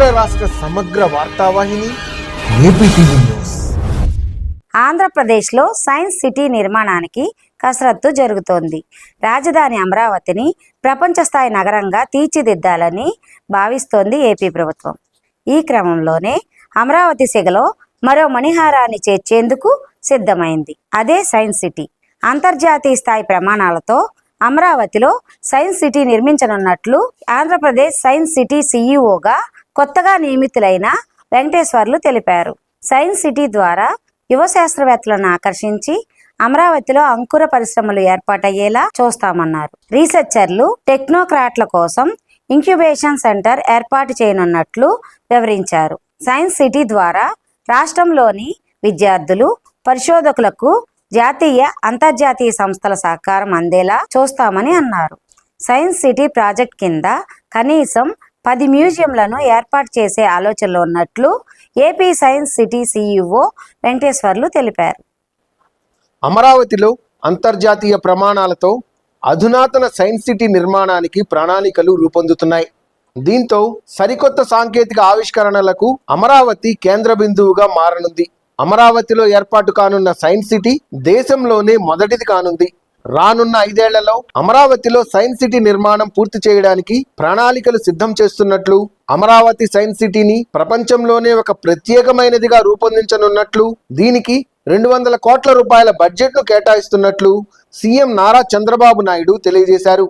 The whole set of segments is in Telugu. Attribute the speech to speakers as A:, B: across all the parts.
A: రాష్ట్ర సమగ్ర వార్తావాహిని న్యూస్.
B: ఆంధ్రప్రదేశ్లో సైన్స్ సిటీ నిర్మాణానికి కసరత్తు జరుగుతోంది. రాజధాని అమరావతిని ప్రపంచ స్థాయి నగరంగా తీర్చిదిద్దాలని భావిస్తోంది ఏపీ ప్రభుత్వం. ఈ క్రమంలోనే అమరావతి సెగలో మరో మణిహారాన్ని చేర్చేందుకు సిద్ధమైంది. అదే సైన్స్ సిటీ. అంతర్జాతీయ స్థాయి ప్రమాణాలతో అమరావతిలో సైన్స్ సిటీ నిర్మించనున్నట్లు ఆంధ్రప్రదేశ్ సైన్స్ సిటీ సీఈఓగా కొత్తగా నియమితులైన వెంకటేశ్వర్లు తెలిపారు. సైన్స్ సిటీ ద్వారా యువ శాస్త్రవేత్తలను ఆకర్షించి అమరావతిలో అంకుర పరిశ్రమలు ఏర్పాటయ్యేలా చూస్తామన్నారు. రీసెర్చర్లు టెక్నోక్రాట్ల కోసం ఇంక్యుబేషన్ సెంటర్ ఏర్పాటు చేయనున్నట్లు వివరించారు. సైన్స్ సిటీ ద్వారా రాష్ట్రంలోని విద్యార్థులు పరిశోధకులకు జాతీయ అంతర్జాతీయ సంస్థల సహకారం అందేలా చూస్తామని అన్నారు. సైన్స్ సిటీ ప్రాజెక్ట్ కింద కనీసం పది మ్యూజియంలను ఏర్పాటు చేసే ఆలోచనలో ఉన్నట్లు AP science city CEO Venkateswarlu తెలిపారు.
A: అమరావతిలో అంతర్జాతీయ ప్రమాణాలతో అధునాతన సైన్స్ సిటీ నిర్మాణానికి ప్రణాళికలు రూపొందుతున్నాయి. దీంతో సరికొత్త సాంకేతిక ఆవిష్కరణలకు అమరావతి కేంద్ర బిందువుగా మారనుంది. అమరావతిలో ఏర్పాటు కానున్న సైన్స్ సిటీ దేశంలోనే మొదటిది కానుంది. రానున్న ఐదేళ్ళలో అమరావతిలో సైన్స్ సిటీ నిర్మాణం పూర్తి చేయడానికి ప్రణాళికలు సిద్ధం చేస్తున్నట్లు అమరావతి సైన్స్ సిటీని ప్రపంచంలోనే ఒక ప్రత్యేకమైనదిగా రూపొందించనున్నట్లు దీనికి రెండు వందల కోట్ల రూపాయల బడ్జెట్ను కేటాయిస్తున్నట్లు సీఎం నారా చంద్రబాబు నాయుడు తెలియజేశారు.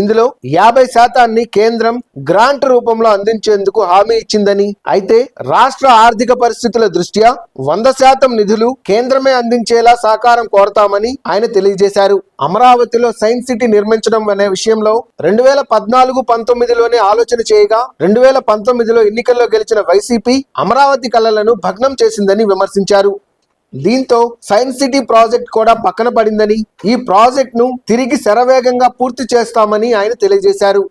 A: ఇందులో యాభై శాతాన్ని కేంద్రం గ్రాంట్ రూపంలో అందించేందుకు హామీ ఇచ్చిందని. అయితే రాష్ట్ర ఆర్థిక పరిస్థితుల దృష్ట్యా వంద శాతం నిధులు కేంద్రమే అందించేలా సహకారం కోరతామని ఆయన తెలియజేశారు. అమరావతిలో సైన్స్ సిటీ నిర్మించడం అనే విషయంలో రెండు వేల పద్నాలుగు పంతొమ్మిదిలోనే ఆలోచన చేయగా రెండు వేల పంతొమ్మిదిలో ఎన్నికల్లో గెలిచిన వైసీపీ అమరావతి కళలను భగ్నం చేసిందని విమర్శించారు. దీంతో సైన్స్ సిటీ ప్రాజెక్ట్ కూడా పక్కన పడిందని ఈ ప్రాజెక్ట్ను తిరిగి శరవేగంగా పూర్తి చేస్తామని ఆయన తెలియజేశారు.